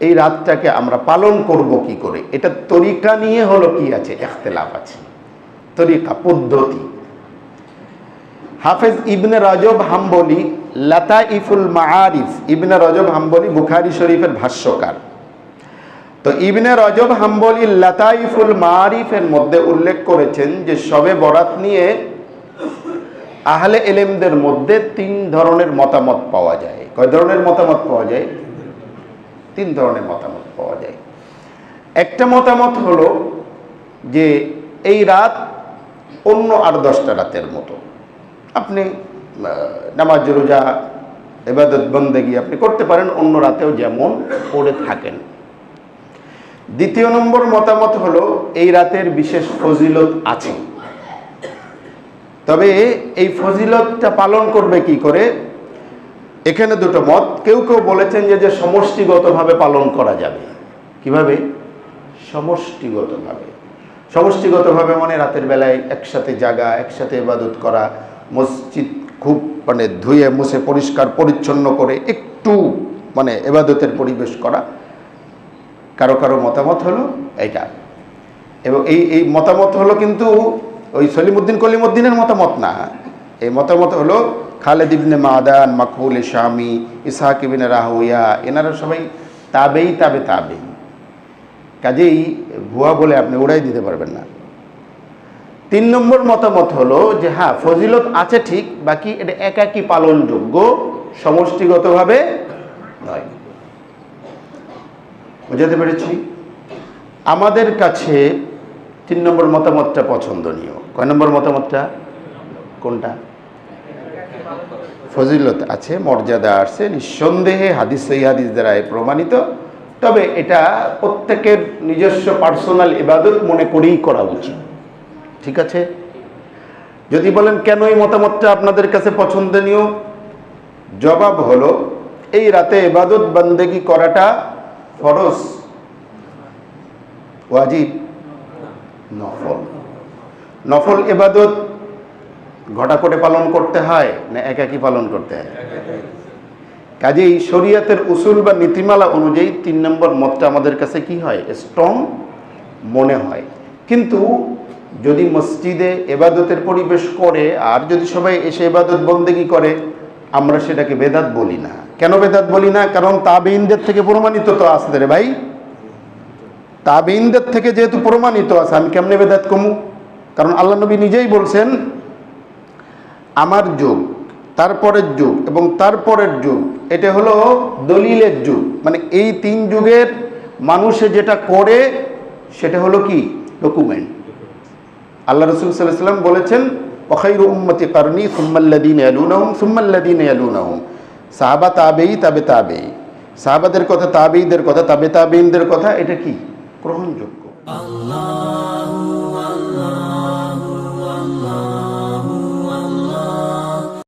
এই রাতটাকে আমরা পালন করব কি করে? এটা তরিকা নিয়ে হলো কি আছে? এখতেলাফ আছে। তরিকা, পদ্ধতি। হাফেজ ইবনে রজব হাম্বলি লাতা ইফুল মাআরিফ। ইবনে রজব হাম্বলি বুখারি শরীফের ভাষ্যকার। তো ইবনে রজব হাম্বলি লাতাইফুল মারিফের মধ্যে উল্লেখ করেছেন যে সবে বরাত নিয়ে আহলে এলেমদের মধ্যে তিন ধরনের মতামত পাওয়া যায়। কয় ধরনের মতামত পাওয়া যায়? তিন ধরনের মতামত পাওয়া যায়। একটা মতামত হলো যে এই রাত অন্য আর দশটা রাতের মতো। আপনি নামাজ, রোজা এবাদত বন্দেগি আপনি করতে পারেন, অন্য রাতেও যেমন পড়ে থাকেন। দ্বিতীয় নম্বর মতামত হলো, এই রাতের বিশেষ ফজিলত আছে। তবে এই ফজিলতটা পালন করবে কি করে? এখানে দুটো মত। কেউ কেউ বলেছেন যে যে সমষ্টিগতভাবে পালন করা যাবে। কীভাবে? সমষ্টিগতভাবে। সমষ্টিগতভাবে মানে রাতের বেলায় একসাথে জাগা, একসাথে ইবাদত করা, মসজিদ খুব মানে ধুয়ে মুছে পরিষ্কার, পরিচ্ছন্ন করে একটু মানে এবাদতের পরিবেশ করা। কারও কারও মতামত হলো এটা এবং এই এই মতামত হলো কিন্তু ওই সলিমুদ্দিন কলিমুদ্দিনের মতামত না। এই মতামত হলো খালেদ ইবনে মাদান, মাকবুল শামি, ইসাহাক ইবিনে রাহুয়া, এনারা সবাই তাবেই তাবে তাবেই। কাজেই ভুয়া বলে আপনি উড়াই দিতে পারবেন না। তিন নম্বর মতামত হলো যে হ্যাঁ ফজিলত আছে ঠিক, বাকি এটা একাকী পালনযোগ্য, সমষ্টিগতভাবে নয়। বোঝাতে পেরেছি? আমাদের কাছে তিন নম্বর মতামতটা পছন্দনীয়। কয় নম্বর মতামতটা? কোনটা? ফজিলত আছে, মর্যাদা আছে, নিঃসন্দেহে হাদিস, সহি হাদিস দ্বারা প্রমাণিত। তবে এটা প্রত্যেকের নিজস্ব পার্সোনাল ইবাদত মনে করেই করা উচিত। ঠিক আছে? যদি বলেন, কেন এই মতামতটা আপনাদের কাছে পছন্দনীয়? জবাব হলো, এই রাতে ইবাদত বন্দেগি করাটা ফরজ। ওয়াজিব? নফল। নফল এবাদত ঘটা করে পালন করতে হয় না একাকি পালন করতে হয়? কাজেই শরীয়তের উসুল বা নীতিমালা অনুযায়ী তিন নম্বর মতটা আমাদের কাছে কি হয়? স্ট্রং মনে হয়। কিন্তু যদি মসজিদে এবাদতের পরিবেশ করে, আর যদি সবাই এসে এবাদত বন্দেগি করে, আমরা সেটাকে বেদাত বলি না। কেন বেদাত বলি না? কারণ তাবেইনদের থেকে প্রমাণিত তো আসতে রে ভাই। তাবেইনদের থেকে যেহেতু প্রমাণিত আছে, আমি কেমনে বেদাত কমু? কারণ আল্লাহ নবী নিজেই বলছেন আমার যুগ তারপরের যুগ এবং তারপরের যুগ এটা হলো দলিলের যুগ। মানে এই তিন যুগের মানুষে যেটা করে সেটা হলো কি? ডকুমেন্ট আল্লাহ রসুল সাল্লাম বলেছেন ওখাইর উম্মতি কারণী সুম্মাল্লাদিন আলুনাহুম সুম্মাল্লাদিন আলুনাহুম সাহাবা তাবেই তাবে তাবেই সাহাবাদের কথা তাবেইদের কথা তাবে তাবেইনদের কথা এটা কি? গ্রহণযোগ্য। Allah,